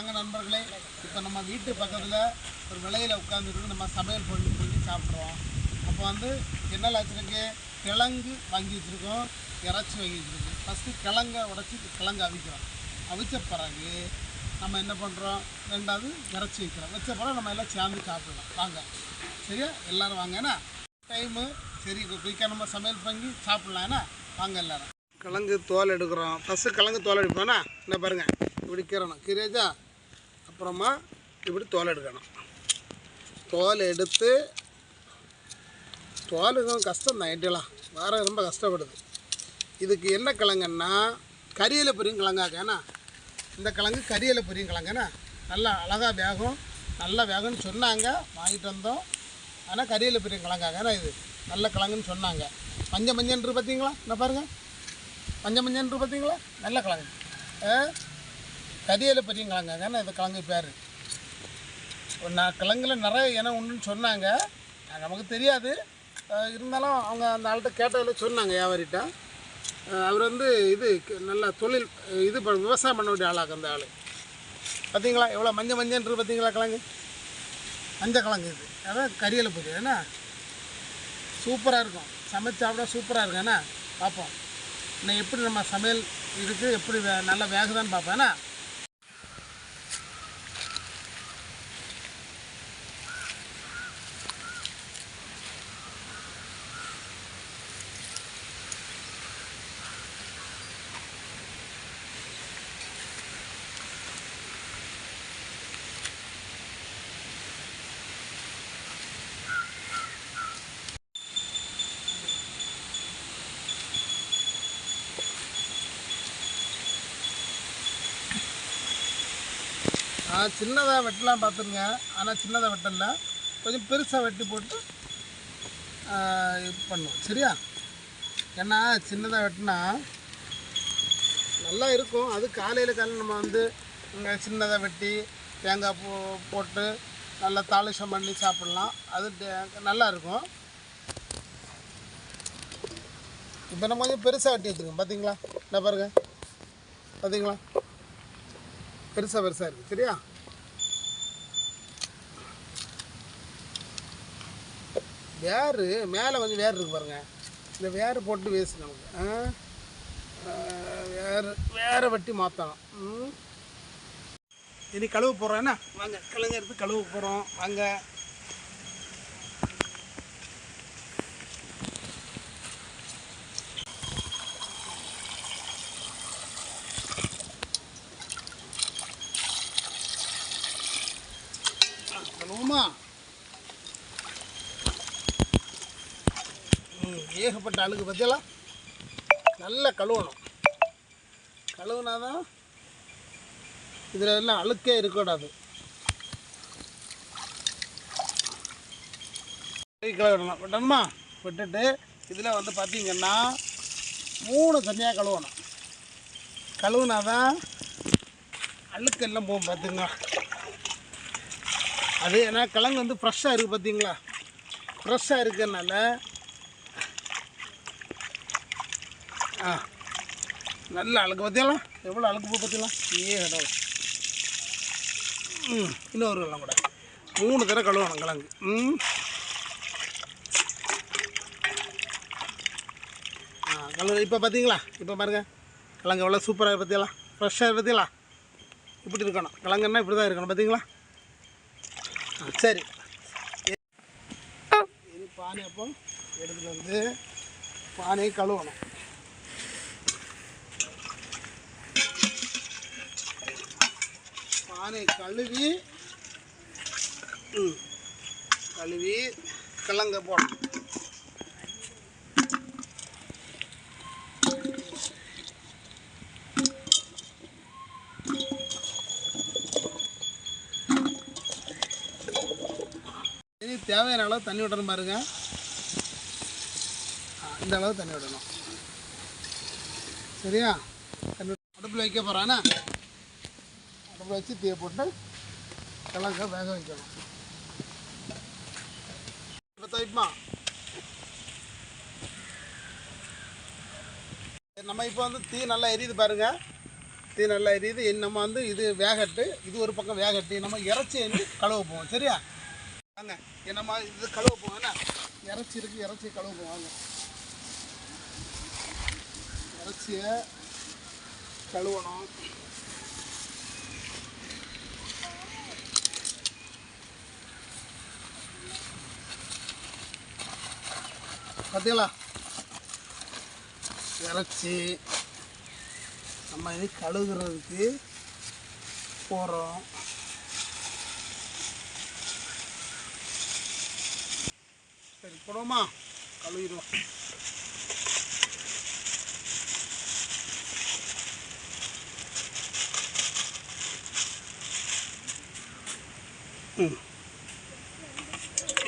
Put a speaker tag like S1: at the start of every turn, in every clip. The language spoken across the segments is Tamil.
S1: வாங்க நண்பர்களே இப்போ நம்ம வீட்டு பக்கத்தில் ஒரு விலையில் உட்காந்துருக்கு நம்ம சமையல் பண்ணி பண்ணி சாப்பிட்றோம். அப்போ வந்து என்ன ஆச்சுருக்கு கிழங்கு வாங்கி வச்சுருக்கோம் இறைச்சி வாங்கி வச்சுருக்கோம். ஃபஸ்ட்டு கிழங்கை உடச்சி கிழங்கு அவிக்கிறோம். அவிச்ச பிறகு நம்ம என்ன பண்ணுறோம் ரெண்டாவது இறைச்சி வைக்கிறோம். வச்ச பிறகு நம்ம எல்லாம் சேர்ந்து சாப்பிடலாம். வாங்க. சரியா? எல்லோரும் வாங்க. டைமு சரி குயிக்காக நம்ம சமையல் பண்ணி சாப்பிட்லாம். வாங்க எல்லாரும். கிழங்கு தோல் எடுக்கிறோம். ஃபஸ்ட்டு கிழங்கு தோல் எடுப்போம்னா என்ன? பாருங்கள் இப்படி கீரணும் கீரேஜா அப்புறமா இப்படி தோல் எடுக்கணும். தோல் எடுத்து தோல் கொஞ்சம் கஷ்டம் தான் எட்டலாம் வேறு ரொம்ப கஷ்டப்படுது. இதுக்கு என்ன கிழங்குன்னா கரியலை பொரியும் கிழங்காக்க இந்த கிழங்கு கரியலை பொரியும் கிழங்குன்னா நல்லா அழகாக வேகும் நல்லா வேகும்னு சொன்னாங்க வாங்கிட்டு வந்தோம். ஆனால் கரியலை பொரியும் கிழங்காக இது நல்ல கிழங்குன்னு சொன்னாங்க. மஞ்சள் மஞ்சன்று பார்த்தீங்களா என்ன பாருங்கள் மஞ்சள் மஞ்சன்று பார்த்தீங்களா நல்ல கிழங்கு. கதியில் பெரிய பொரியும் கிழங்காக ஏன்னா இந்த கிழங்கு பேர். நான் கிழங்குல நிறைய இனம் உண்டுன்னு சொன்னாங்க. நமக்கு தெரியாது. இருந்தாலும் அவங்க அந்த ஆள்கிட்ட கேட்டதில் சொன்னாங்க வியாபாரிட்ட அவர் வந்து இது நல்ல தொழில் இது விவசாயம் பண்ண வேண்டிய ஆளாக அந்த ஆள். பார்த்தீங்களா? எவ்வளோ மஞ்சள் மஞ்சள்ன்றது பார்த்தீங்களா கிழங்கு மஞ்சள் கிழங்கு இது. அதான் கரியலை பொரி ஏன்னா சூப்பராக இருக்கும். சமைச்சு சாப்பிட சூப்பராக இருக்கும். ஏன்னா பார்ப்போம். இன்னும் எப்படி நம்ம சமையல் இருக்குது எப்படி வே- நல்லா வேகுதான்னு பார்ப்போம். ஏன்னா நான் சின்னதாக வெட்டலாம் பார்த்துருங்க. ஆனால் சின்னதாக வெட்டல. கொஞ்சம் பெருசாக வெட்டி போட்டு இது பண்ணுவோம். சரியா? ஏன்னா சின்னதாக வெட்டினா நல்லா இருக்கும். அது காலையில் காலையில் நம்ம வந்து இங்கே சின்னதாக வெட்டி தேங்காய் போ போட்டு நல்லா தாளிசம் பண்ணி சாப்பிட்லாம். அது டே- நல்லா இருக்கும். இப்போ நம்ம கொஞ்சம் பெருசாக வெட்டி வச்சுருக்கோம். பார்த்தீங்களா என்ன பாருங்கள் பார்த்தீங்களா பெருசாக பெருசாக இருக்குது சரியா? வேறு மேலே கொஞ்சம் வேர் இருக்கு பாருங்க. இந்த வேர் போட்டு வேஸ்ட் நமக்கு. வேறு வேறு வட்டி மாற்றலாம் மாற்றணும் ம்? இனி கழுவு போகிறோம் என்ன? வாங்க கிழங்கு கழுவு போகிறோம் வாங்க கழுவுமா ம் ஏகப்பட்ட அழுகு பற்றியெல்லாம் நல்லா கழுவணும். கழுவுனாதான் இதில் எல்லாம் அழுக்கே இருக்கக்கூடாது. கழுவிடணும் விட்டணுமா விட்டுட்டு இதில் வந்து பார்த்திங்கன்னா மூணு தனியாக கழுவணும். கழுவுனாதான் அழுக்கு எல்லாம் போகும் பார்த்துங்க அது ஏன்னா கிழங்கு வந்து ஃப்ரெஷ்ஷாக இருக்குது பார்த்தீங்களா ஃப்ரெஷ்ஷாக இருக்கிறதுனால ஆ. நல்ல அழுக்கு பார்த்தீங்களா எவ்வளோ அழுக்கு பூ பார்த்தீங்களா ஏ கடவுள். ம் இன்னொரு வெள்ளம் கூட. மூணு தடவை கழுவணும் கிழங்கு. ம். ஆ கழுவு. இப்போ பார்த்தீங்களா இப்போ பாருங்கள் கிழங்கு எவ்வளோ சூப்பராக பார்த்தீங்களா ஃப்ரெஷ்ஷாக பார்த்தீங்களா இப்படி இருக்கணும். கிழங்குன்னா இப்படி தான் இருக்கணும் பார்த்தீங்களா ஆ சரி. இது பானை அப்போ எடுத்துகிட்டு வந்து பானையை கழுவணும். பானை கழுவி கழுவி கிழங்க போடணும். தேவையான அளவு தண்ணி விடணும் பாருங்க. இந்த அளவு தண்ணி விடணும். சரியா? தண்ணி அடுப்பில் வைக்க போகிறானா அடுப்பில் வச்சு தீயை போட்டு கிழங்க வேக வைக்கணும். இப்போ நம்ம இப்போ வந்து தீ நல்லா எரியுது பாருங்க. தீ நல்லா எரியுது. நம்ம வந்து இது வேகட்டு. இது ஒரு பக்கம் வேகட்டு. நம்ம இறைச்சி வந்து கழுவ போவோம். சரியா? வாங்க. என்னம்மா இது கழுவ போவோம். என்ன? இறைச்சி இருக்குது இறைச்சி கழுவ போவோம். வாங்க. இறைச்சியை கழுவணும். பார்த்தீங்களா இறச்சி. நம்ம இது கழுகுறதுக்கு போகிறோம் சரி போடுவோமா? கழுவிடுவோம்.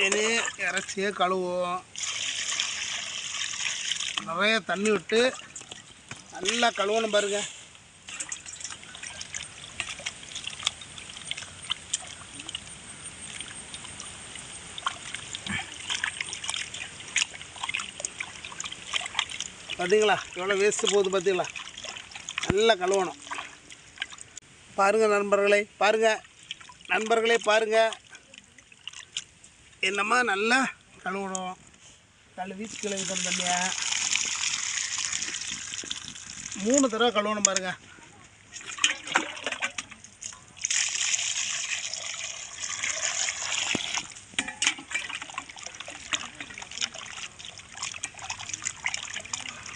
S1: இனி இறச்சியே கழுவோம் நிறைய தண்ணி விட்டு நல்லா கழுவணும் பாருங்க. பார்த்தீங்களா எவ்வளோ வேஸ்ட்டு போகுது பார்த்தீங்களா நல்லா கழுவணும். பாருங்கள் நண்பர்களே பாருங்கள் நண்பர்களே பாருங்கள் என்னம்மா நல்லா கழுவணும். கழுவி கழுவி தண்ணியை மூணு தடவை கழுவணும் பாருங்க.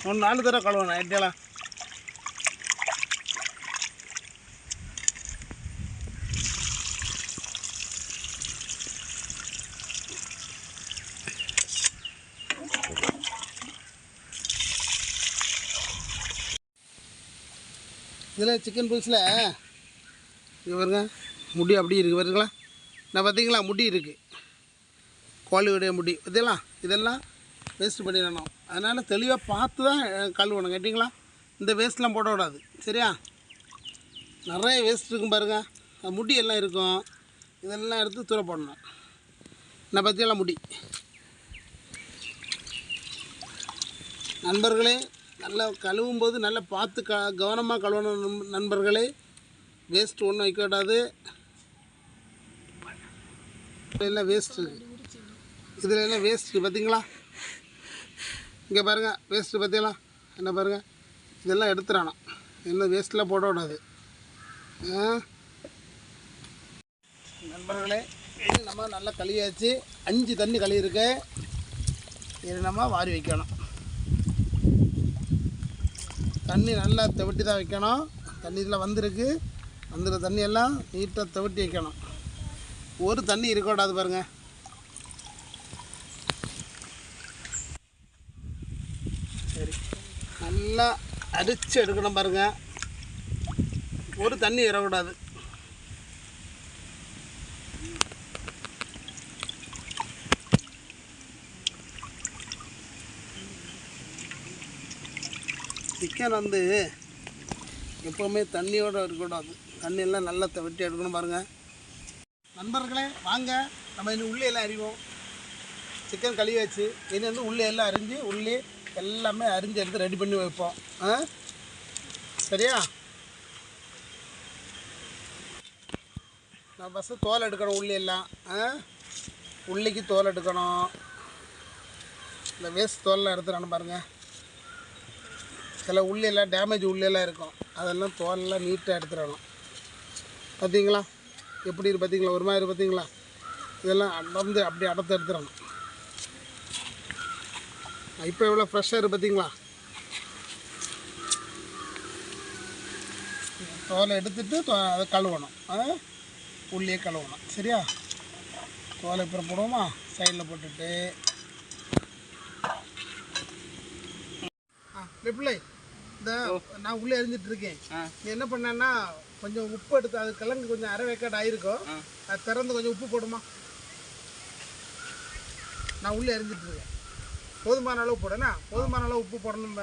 S1: ஒரு நாலு தடவை கழுவணும் எப்படியெல்லாம் இதில் சிக்கன் பீஸில் இங்கே பாருங்க முடி அப்படி இருக்குது பாருங்களா நான் பார்த்தீங்களா முடி இருக்குது கோழியுடைய முடி பார்த்தீங்களா? இதெல்லாம் வேஸ்ட் பண்ணிடணும் அதனால் தெளிவாக பார்த்து தான் கழுவணும் கேட்டிங்களா? இந்த வேஸ்ட்லாம் போடக்கூடாது சரியா? நிறைய வேஸ்ட் இருக்கும் பாருங்கள் அது முடி எல்லாம் இருக்கும். இதெல்லாம் எடுத்து தூர போடணும். நான் பார்த்தீங்களா முடி? நண்பர்களே நல்லா கழுவும் போது நல்லா பார்த்து க கவனமாக கழுவணும் நண்பர்களே. வேஸ்ட் ஒன்றும் வைக்கக்கூடாது. எல்லாம் வேஸ்ட்டு இதில் எல்லாம் வேஸ்ட்டு பார்த்தீங்களா இங்கே பாருங்கள் வேஸ்ட்டு பார்த்தீங்களா என்ன பாருங்கள் இதெல்லாம் எடுத்துடணும் என்ன வேஸ்ட்டில் போடக்கூடாது. நண்பர்களே இது நம்ம நல்லா கழுவியாச்சு. அஞ்சு தண்ணி கழுவிருக்கு இது நம்ம வாரி வைக்கணும். தண்ணி நல்லா தெவட்டி தான் வைக்கணும். தண்ணி இதில் வந்திருக்கு. வந்துடுற தண்ணியெல்லாம் நீட்டாக தெவட்டி வைக்கணும். ஒரு தண்ணி இருக்கக்கூடாது பாருங்கள் சரி. நல்லா அரிச்சு எடுக்கணும் பாருங்கள் ஒரு தண்ணி வரக்கூடாது. சிக்கன் வந்து எப்போவுமே தண்ணியோடு இருக்கக்கூடாது. தண்ணியெல்லாம் நல்லா வெட்டி எடுக்கணும் பாருங்கள் நண்பர்களே வாங்க. நம்ம இன்னும் உள்ளே எல்லாம் அறிவோம். சிக்கன் கழுவி வச்சு இனி வந்து உள்ளே எல்லாம் அரிஞ்சு உள்ளே எல்லாமே அரிஞ்சு எடுத்து ரெடி பண்ணி வைப்போம். ஆ? சரியா? நான் ஃபஸ்ட்டு தோல் எடுக்கணும் உள்ளே எல்லாம். ஆ? உள்ளிக்கு தோல் எடுக்கணும். இந்த வேஸ்ட் தோல்லாம் எடுத்துடணும் பாருங்கள் சில உள்ளெல்லாம் டேமேஜ் உள்ளெல்லாம் இருக்கும். அதெல்லாம் தோலெல்லாம் நீட்டாக எடுத்துடணும். பார்த்தீங்களா எப்படி இருக்கு பார்த்தீங்களா ஒரு மாதிரி பார்த்தீங்களா இதெல்லாம் அடர்ந்து அப்படியே அடர்த்து எடுத்துடணும். இப்போ எவ்வளோ ஃப்ரெஷ்ஷாக இருக்குது பார்த்தீங்களா தோலை எடுத்துட்டு அதை கழுவணும். ஆ? உள்ளே கழுவணும். சரியா? தோலை இப்போ போடுவோமா? சைடில் போட்டுட்டு. ஆ பிள்ளை இந்த நான் உள்ளே எரிஞ்சிட்டு இருக்கேன். நீ என்ன பண்ணேன்னா கொஞ்சம் உப்பு எடுத்து அது கிழங்கு கொஞ்சம் அரை வேக்காடு ஆயிருக்கும் அது திறந்து கொஞ்சம் உப்பு போடுமா? நான் உள்ளே எரிஞ்சிட்டு இருக்கேன். போதுமான அளவு போடுனா போதுமான அளவு உப்பு போடணும்.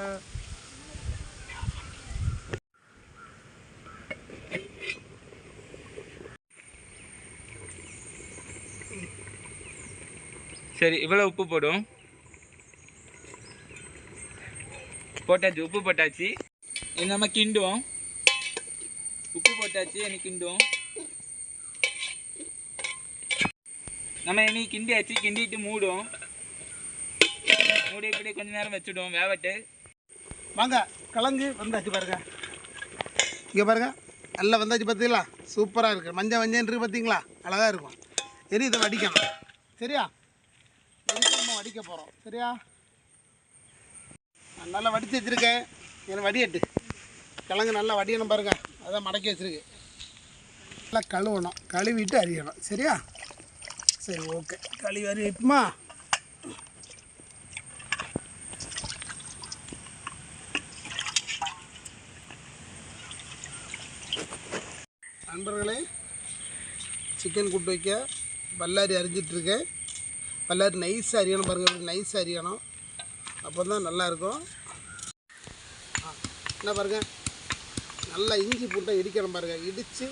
S2: சரி இவ்வளோ உப்பு போடும். போட்டாச்சு உப்பு போட்டாச்சு. இது நம்ம கிண்டுவோம். உப்பு போட்டாச்சு இனி கிண்டும் நம்ம இனி கிண்டியாச்சு கிண்டிட்டு மூடும் மூடி இப்படி கொஞ்ச நேரம் வச்சுடுவோம் வேவட்டு.
S1: வாங்க கலந்து வந்தாச்சு பாருங்க. இங்கே பாருங்க நல்லா வந்தாச்சு பார்த்தீங்களா சூப்பராக இருக்குது மஞ்சள் மஞ்சள் இருக்குது பார்த்தீங்களா அழகாக இருக்கும். சரி இதை வடிக்கணும். சரியா? வடிக்க போகிறோம் சரியா? நல்லா வடித்து வச்சுருக்கேன். எனக்கு வடியட்டு கிழங்கு நல்லா வடியணும் பாருங்கள் அதான் மடக்கி வச்சுருக்கு. நல்லா கழுவணும். கழுவிட்டு அரியணும். சரியா? சரி ஓகே கழுவி அறிவிப்புமா நண்பர்களே சிக்கன் கூட்டு வைக்க பல்லாரி அறிஞ்சிட்ருக்கேன் பல்லாரி நைஸாக அரியணும் பாருங்கள் நைஸாக அரியணும். அப்போ தான் நல்லாயிருக்கும் என்ன பாருங்க. நல்லா இஞ்சி பூட்டை இடிக்கணும் பாருங்கள் இடித்து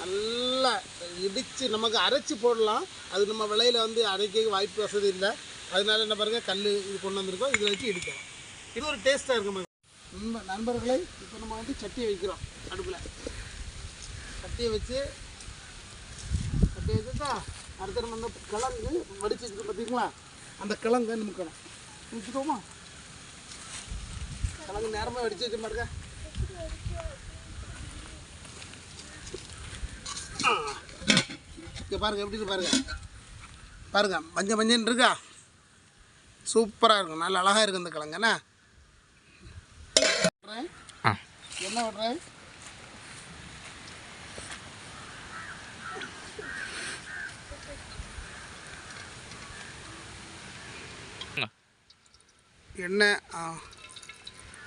S1: நல்லா இடித்து நமக்கு அரைச்சி போடலாம். அது நம்ம விலையில் வந்து அரைக்க வாய்ப்பு வசதி இல்லை. அதனால என்ன பாருங்கள் கல் இது கொண்டு வந்திருக்கோம். இதில் வச்சு இடிக்கிறோம். இது ஒரு டேஸ்ட்டாக இருக்கும் நண்ப நண்பர்களை இப்போ நம்ம வந்து சட்டியை வைக்கிறோம். அடுப்பில். சட்டியை வச்சு சட்டியை வச்சுட்டா அடுத்த நம்ம வந்து கிழங்கு வடிச்சு வச்சுருக்கோம் பார்த்தீங்களா அந்த கிழங்கு நிமிக்கணும் நிமிச்சிட்டோமா கிழங்கு நேரமாக வடிச்சு வச்சு பாருங்க. இங்கே பாருங்க எப்படி இருக்கு பாருங்க. பாருங்க மஞ்சள் மஞ்சள் இருக்கா? சூப்பராக இருக்கும். நல்ல அழகாக இருக்கும் இந்த கிழங்கு என்ன? விட்றேன். எண்ணெய் ஆ,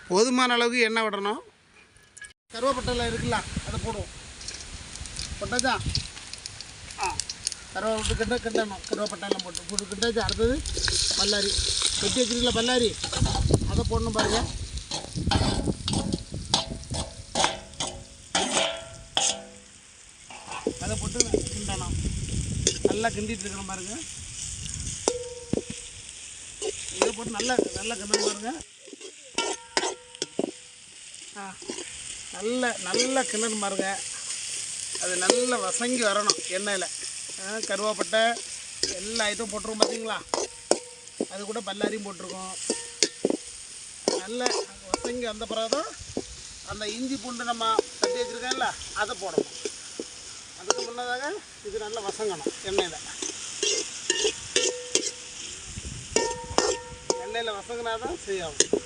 S1: போதுமான அளவுக்கு எண்ணெய் விடணும். கருவேப்பட்டலை இருக்குல்ல அதை போடுவோம். போட்டாச்சா? ஆ கருவேப்பட்டு கிட்ட கிண்டணும் கருவேப்பட்டெல்லாம் போட்டு போட்டு கிண்டாச்சா. அடுத்தது பல்லாரி. வெட்டி வச்சிருக்கல பல்லாரி? அதை போடணும் பாருங்கள் அதை போட்டு கிண்டணும். நல்லா கிண்டிட்டு இருக்கணும் பாருங்கள் இதை போட்டு நல்லா நல்லா கிண்டணும் பாருங்க. ஆ நல்ல நல்ல கிண்டணும் பாருங்க. அது நல்லா வசங்கி வரணும் எண்ணெயில். கருவாப்பட்டை கருவேப்பட்டை எல்லா ஐட்டம் போட்டிருக்கோம் பார்த்தீங்களா அது கூட பல்லாரியும் போட்டிருக்கோம். நல்ல வசங்கி வந்த பிறகு தான் அந்த இஞ்சி பூண்டு நம்ம தட்டி வச்சுருக்கேன்ல அதை போடணும். அதுக்கு முன்னதாக இது நல்லா வசங்கணும் எண்ணெயில். எண்ணெயில் வசங்கினா தான் சரியாகும்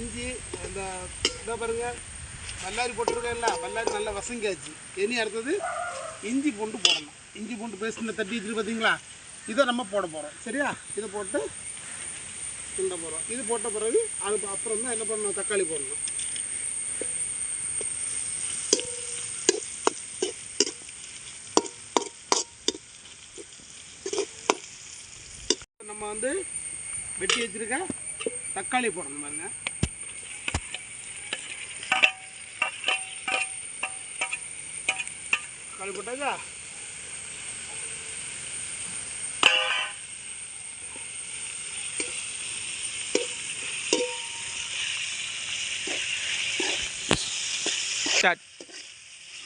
S1: இஞ்சி அந்த இதை பாருங்க. பல்லாரி போட்டிருக்கேன்ல வல்லாரி நல்லா வசங்கியாச்சு. இனி அடுத்தது இஞ்சி பூண்டு போடணும். இஞ்சி பூண்டு பேஸ்ட் தட்டி வச்சுட்டு பார்த்தீங்களா இதை நம்ம போட போகிறோம் சரியா? இதை போட்டு கிண்ட போகிறோம் இது போட்ட பிறகு அது அப்புறம் தான் என்ன பண்ணணும்? தக்காளி போடணும். நம்ம வந்து வெட்டி வச்சிருக்க தக்காளி போடணும் பாருங்க. தக்காளி போட்டாச்சா?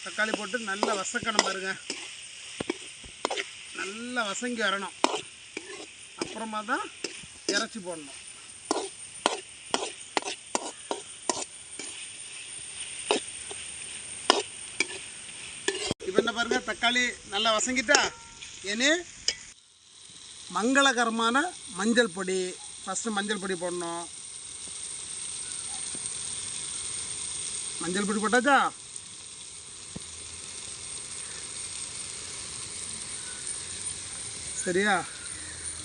S1: தக்காளி போட்டு நல்லா வசக்கணும் பாருங்க. நல்லா வசங்கி வரணும். அப்புறமா தான் இறச்சி போடணும். இப்போ என்ன பாருங்க தக்காளி நல்லா வசங்கிட்டா இனி மங்களகரமான மஞ்சள் பொடி. ஃபஸ்ட்டு மஞ்சள் பொடி போடணும். மஞ்சள் பொடி போட்டாச்சா? சரியா?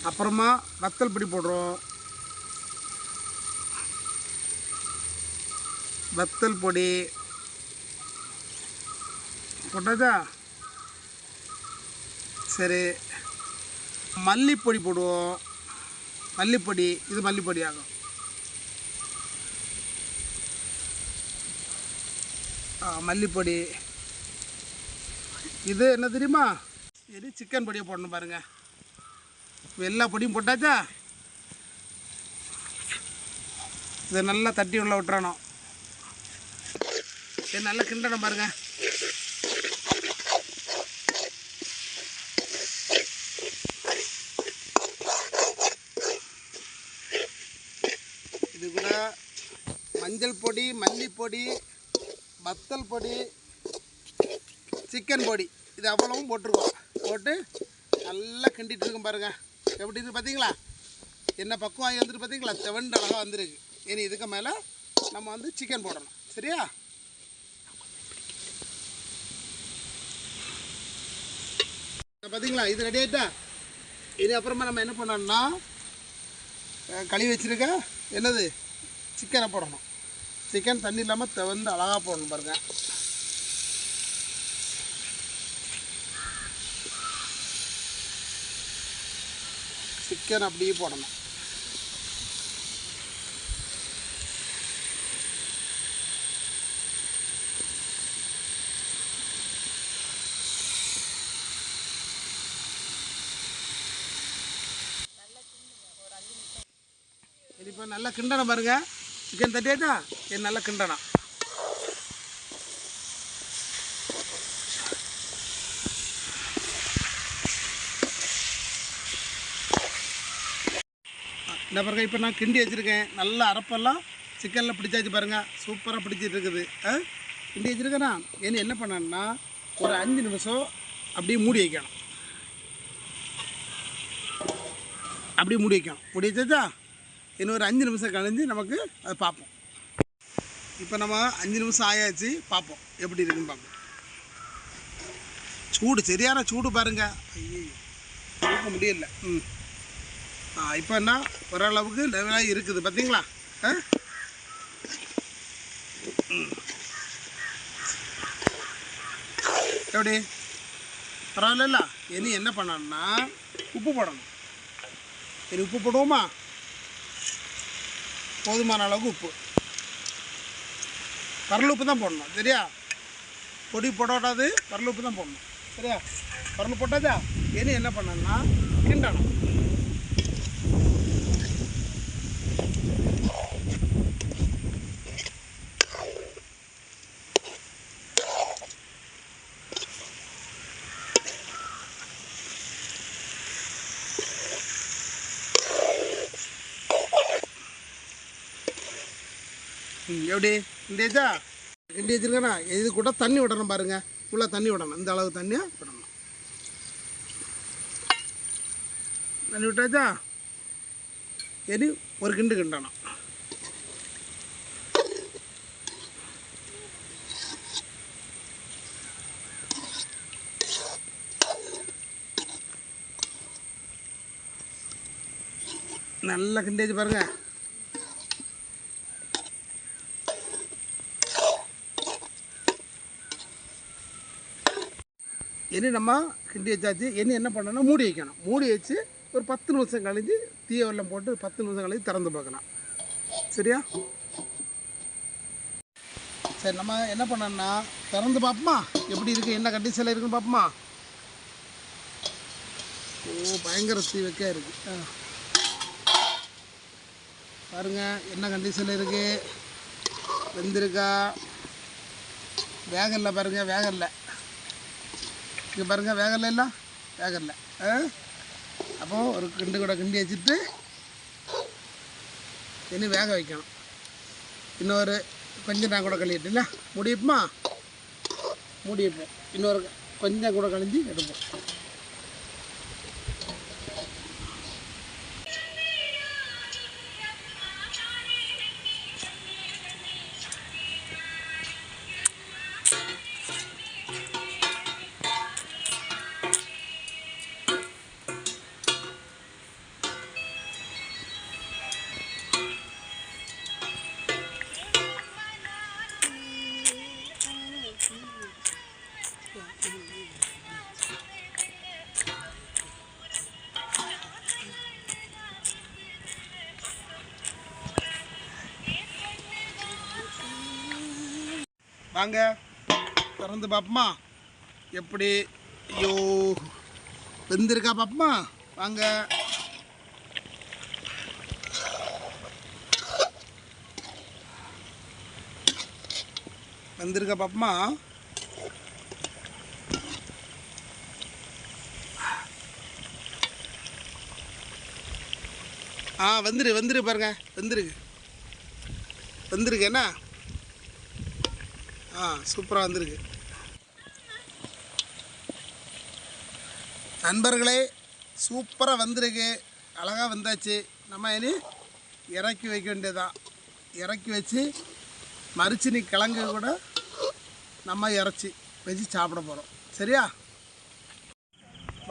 S1: அப்புறமா வத்தல் பொடி போடுறோம். வத்தல் பொடி. போட்டாச்சா? சரி. மல்லிப்பொடி போடுவோம். மல்லிப்பொடி இது மல்லிப்பொடி ஆகும். மல்லிப்பொடி. இது என்ன தெரியுமா? இது சிக்கன் பொடியை போடணும் பாருங்கள் எல்லா பொடியும் போட்டாச்சா? இதை நல்லா தட்டி உள்ள விட்டுறணும். இதை நல்லா கிண்டணும் பாருங்க. இது கூட மஞ்சள் பொடி மல்லிப்பொடி வத்தல் பொடி சிக்கன் பொடி. இது அவ்வளவும் போட்டிருக்கோம் போட்டு நல்லா கிண்டிட்டு இருக்கும் பாருங்க. எப்படி இருக்கு பார்த்தீங்களா என்ன பக்குவம் ஆகி வந்துட்டு பார்த்தீங்களா செவண்டு அழகாக வந்திருக்கு. இனி இதுக்கு மேலே நம்ம வந்து சிக்கன் போடணும். சரியா? பார்த்தீங்களா இது ரெடி ஆகிட்டா இது அப்புறமா நம்ம என்ன பண்ணோம்னா கழுவி வச்சிருக்க என்னது? சிக்கனை போடணும். சிக்கன் தண்ணி இல்லாமல் வந்து அழகாக போடணும் பாருங்க. சிக்கன் அப்படியே போடணும். இப்போ நல்லா கிண்டணும் பாருங்க. சிக்கன் தட்டியாச்சா? இது நல்லா கிண்டணும் இந்த பாருங்க இப்போ நான் கிண்டி வச்சுருக்கேன். நல்லா அரப்பெல்லாம் சிக்கனில் பிடிச்சாச்சு பாருங்க. சூப்பராக பிடிச்சிட்டு இருக்குது. ஆ? கிண்டி வச்சுருக்கேனா? என்ன என்ன பண்ணேன்னா ஒரு அஞ்சு நிமிஷம் அப்படியே மூடி வைக்கணும். அப்படியே மூடி வைக்கணும். மூடி வச்சாச்சா? இன்னும் ஒரு அஞ்சு நிமிஷம் கழிஞ்சு நமக்கு அதை பார்ப்போம். இப்போ நம்ம அஞ்சு நிமிஷம் ஆயாச்சு பார்ப்போம். எப்படி இருக்குன்னு பார்ப்போம். சூடு சரியான சூடு பாருங்க. ஐயோ தூக்க முடியல. ம். இப்போ என்ன? ஓரளவுக்கு லெவலாக இருக்குது பார்த்தீங்களா ஆ? எப்படி? பரவாயில்ல இனி என்ன பண்ணணும்னா உப்பு போடணும். இனி உப்பு போடுவோமா? போதுமான அளவுக்கு உப்பு. பரல் உப்பு தான் போடணும் சரியா? பொடி போடாது பரல் உப்பு தான் போடணும் சரியா? பரல் போட்டாச்சா? இனி என்ன பண்ணணும்னா கிண்டணும். எப்படி? இந்த இதா? ரெண்டு வச்சிருக்கேனா? இது கூட தண்ணி விடணும் பாருங்க. உள்ள தண்ணி விடணும். இந்த அளவு தண்ணியாக விடணும். தண்ணி விட்டாச்சா இனி ஒரு கிண்டு கிண்டணும். நல்லா கிண்டி பாருங்கள் இனி நம்ம கிண்டி வச்சாச்சு இனி என்ன பண்ணணும்? மூடி வைக்கணும். மூடி வச்சு ஒரு பத்து நிமிஷம் கழிஞ்சு தீய வெள்ளம் போட்டு பத்து நிமிஷம் கழிஞ்சு திறந்து பார்க்கலாம். சரியா? சரி நம்ம என்ன பண்ணோம்னா திறந்து பார்ப்போமா? எப்படி இருக்குது என்ன கண்டிஷனில் இருக்குன்னு பார்ப்போமா? ஓ பயங்கர தீ இருக்குது இருக்கு. ஆ. பாருங்க என்ன கண்டிஷனில் இருக்குது வெந்திருக்கா? வேகல்ல வேகம் வேகல்ல. இங்கே பாருங்கள் வேகலை இல்லை? வேகலை ஆ? அப்போ ஒரு கிண்டு கூட கிண்டி வச்சுட்டு இனி வேக வைக்கணும். இன்னொரு கொஞ்சம் நான் கூட கழிட்டுல முடியுமா முடிப்போம் இன்னொரு கொஞ்சம் கூட கழிஞ்சு எடுப்போம். வாங்க. திறந்து பார்ப்போமா எப்படி? ஐயோ. வெந்திருக்கா பார்ப்போமா வாங்க. வந்திருக்க பாப்பமா? ஆ வந்துரு வந்துரு பாருங்க. வந்துருக்கு வந்துருக்கு என்ன? ஆ சூப்பராக வந்திருக்கு. நண்பர்களே சூப்பராக வந்திருக்கு. அழகாக வந்தாச்சு. நம்ம இனி இறக்கி வைக்க வேண்டியதான் இறக்கி வச்சு மரிச்சினி கிழங்கு கூட நம்ம இறச்சி வச்சு சாப்பிட போகிறோம் சரியா?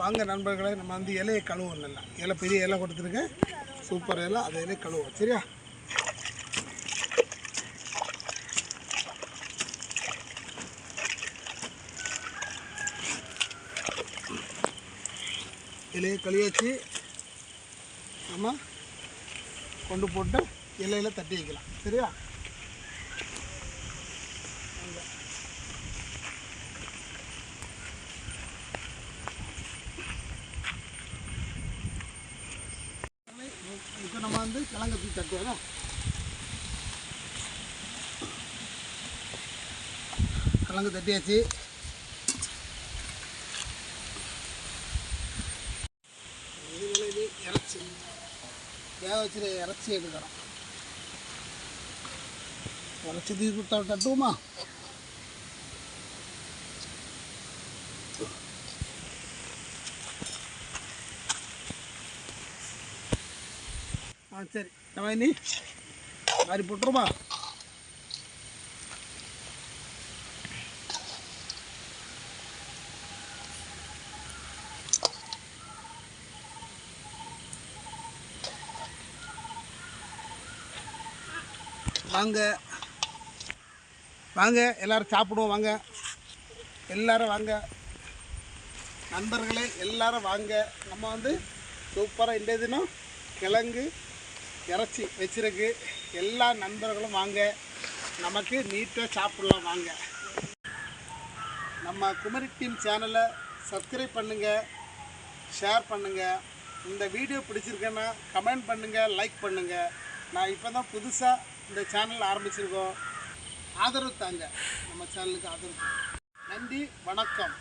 S1: வாங்க நண்பர்களே நம்ம வந்து இலையை கழுவோம் நல்லா. இலை பெரிய இலை கொடுத்துருக்கேன். சூப்பர் இலை அதை இலையை கழுவோம் சரியா? இலையை கழுவியாச்சு நம்ம கொண்டு போட்டு இலையில தட்டி வைக்கலாம். சரியா? இப்போ நம்ம வந்து கிழங்கு தட்டுவோம் கிழங்கு தட்டியாச்சு இதுகளை இது இறச்சி வேக வச்சு இறச்சி எடுக்கிறோம் இறச்சி தூக்கி கொடுத்தா தட்டுவோமா ஆ சரி நம்ம வாங்க. வாங்க எல்லாரும் சாப்பிடுவோம் வாங்க. எல்லாரும் வாங்க. நண்பர்களே எல்லாரும் வாங்க. நம்ம வந்து சூப்பராக இந்த தினம் கிழங்கு இறச்சி வச்சிருக்கு. எல்லா நண்பர்களும் வாங்க. நமக்கு நீட்டாக சாப்பிடலாம் வாங்க. நம்ம குமரி டீம் சேனலை சப்ஸ்கிரைப் பண்ணுங்கள் ஷேர் பண்ணுங்கள் இந்த வீடியோ பிடிச்சிருக்கேன்னா கமெண்ட் பண்ணுங்கள் லைக் பண்ணுங்கள் நான் இப்போ தான் புதுசாக இந்த சேனல் ஆரம்பிச்சிருக்கோம். ஆதரவு தாங்க. நம்ம சேனலுக்கு ஆதரவு. நன்றி வணக்கம்.